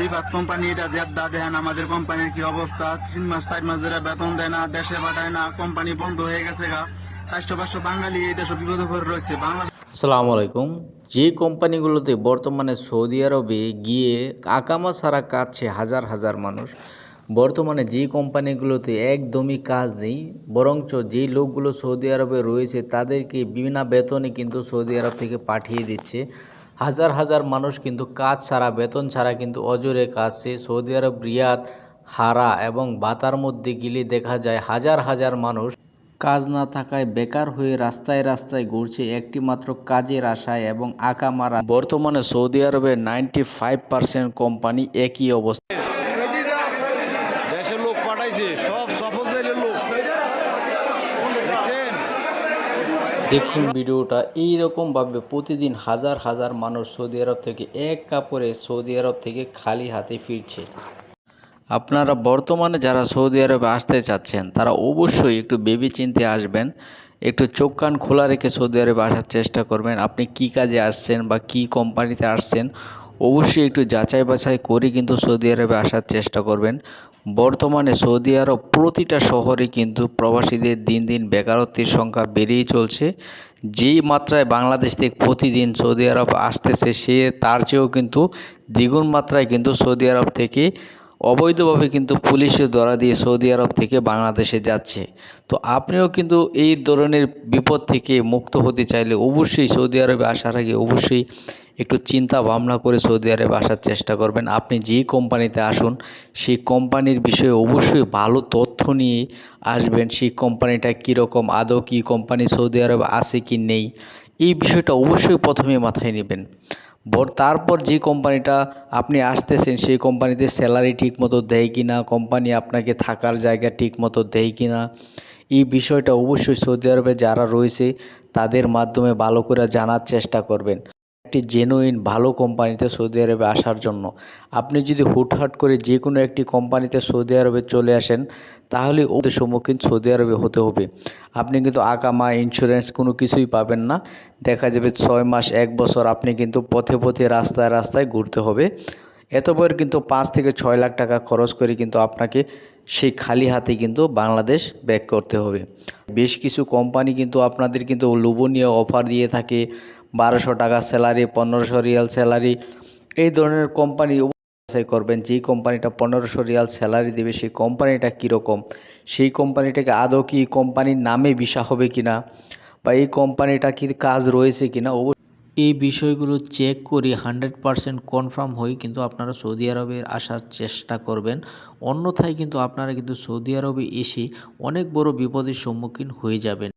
রিবাত company, এটা Jeddah, দেখেন আমাদের কোম্পানির কি অবস্থা। তিন মাস, চার মাস ধরে বেতন দেয় না, দেশে পাঠায় না, কোম্পানি বন্ধ গেছে গা। চারশো, পাঁচশো বাঙালি এই দেশে বিপদে পড়ে রয়েছে। বাংলাদেশ আসসালামু আলাইকুম। যে কোম্পানিগুলোতে বর্তমানে সৌদি আরবে গিয়ে আকামা ছাড়া কাটছে হাজার হাজার মানুষ, বর্তমানে যে কোম্পানিগুলোতে একদমই কাজ নেই, বরঞ্চ যে লোকগুলো সৌদি আরবে রয়েছে, তাদেরকে বিনা বেতনে কিন্তু সৌদি আরব থেকে পাঠিয়ে দিচ্ছে। হাজার হাজার মানুষ কিন্তু কাজ ছাড়া, বেতন ছাড়া কিন্তু অজরে কাজছে সৌদি আরব, রিয়াদ, হারা এবং বাতার মধ্যে গেলে দেখা যায় হাজার হাজার মানুষ কাজ না থাকায় বেকার হয়ে রাস্তায় রাস্তায় ঘুরছে একটি মাত্র কাজের আশায় এবং আঁকা মারা। বর্তমানে সৌদি আরবের নাইনটি ফাইভ পার্সেন্ট কোম্পানি একই অবস্থা। দেশের লোক পাঠাইছে, সব সফল দেখুন ভিডিওটা। এইরকমভাবে প্রতিদিন হাজার হাজার মানুষ সৌদি আরব থেকে এক কাপড়ে সৌদি আরব থেকে খালি হাতে ফিরছে। আপনারা বর্তমানে যারা সৌদি আরবে আসতে চাচ্ছেন, তারা অবশ্যই একটু ভেবে চিনতে আসবেন। একটু চোখ কান খোলা রেখে সৌদি আরবে আসার চেষ্টা করবেন। আপনি কি কাজে আসছেন বা কি কোম্পানিতে আসছেন, অবশ্যই একটু যাচাই বাছাই করে কিন্তু সৌদি আরবে আসার চেষ্টা করবেন। বর্তমানে সৌদি আরব প্রতিটা শহরে কিন্তু প্রবাসীদের দিন দিন বেকারত্বের সংখ্যা বেড়েই চলছে। যেই মাত্রায় বাংলাদেশ থেকে প্রতিদিন সৌদি আরব আসতেছে, সে তার চেয়েও কিন্তু দ্বিগুণ মাত্রায় কিন্তু সৌদি আরব থেকে অবৈধভাবে কিন্তু পুলিশের দ্বারা দিয়ে সৌদি আরব থেকে বাংলাদেশে যাচ্ছে। তো আপনিও কিন্তু এই ধরনের বিপদ থেকে মুক্ত হতে চাইলে অবশ্যই সৌদি আরবে আসার আগে অবশ্যই একটু চিন্তা ভাবনা করে সৌদি আরবে আসার চেষ্টা করবেন। আপনি যেই কোম্পানিতে আসুন, সেই কোম্পানির বিষয়ে অবশ্যই ভালো তথ্য নিয়ে আসবেন, সেই কোম্পানিটা কীরকম, আদৌ কী কোম্পানি সৌদি আরবে আছে কি নেই, এই বিষয়টা অবশ্যই প্রথমে মাথায় নেবেন। তারপর যে কোম্পানিটা আপনি আসতেছেন, সেই কোম্পানিতে স্যালারি ঠিকমতো দেয় কি না কোম্পানি আপনাকে থাকার জায়গা ঠিকমতো দেয় কি না এই বিষয়টা অবশ্যই সৌদি আরবে যারা রয়েছে, তাদের মাধ্যমে ভালো করে জানার চেষ্টা করবেন। একটি জেনুইন ভালো কোম্পানিতে সৌদি আরবে আসার জন্য। আপনি যদি হুটহাট করে যে কোনো একটি কোম্পানিতে সৌদি আরবে চলে আসেন, তাহলে ওদের সম্মুখীন সৌদি আরবে হতে হবে। আপনি কিন্তু আকামা ইন্স্যুরেন্স কোনো কিছুই পাবেন না। দেখা যাবে ছয় মাস, এক বছর আপনি কিন্তু পথে পথে রাস্তায় রাস্তায় ঘুরতে হবে। এতবার কিন্তু পাঁচ থেকে ছয় লাখ টাকা খরচ করে কিন্তু আপনাকে সেই খালি হাতে কিন্তু বাংলাদেশ ব্যাক করতে হবে। বেশ কিছু কোম্পানি কিন্তু আপনাদের কিন্তু লোভনীয় অফার দিয়ে থাকে। বারোশো টাকা স্যালারি, পনেরোশো রিয়াল স্যালারি। এই ধরনের কোম্পানি যাচাই করবেন। যেই কোম্পানিটা পনেরোশো রিয়াল স্যালারি দেবে, সেই কোম্পানিটা কীরকম? সেই কোম্পানিটাকে আদৌ কি কোম্পানির নামে ভিসা হবে কি না বা এই কোম্পানিটা কি কাজ রয়েছে কিনা? অবশ্যই এই বিষয়গুলো চেক করে হান্ড্রেড পারসেন্ট কনফার্ম হয়ে কিন্তু আপনারা সৌদি আরবে আসার চেষ্টা করবেন। অন্যথায় কিন্তু আপনারা কিন্তু সৌদি আরবে এসে অনেক বড় বিপদের সম্মুখীন হয়ে যাবেন।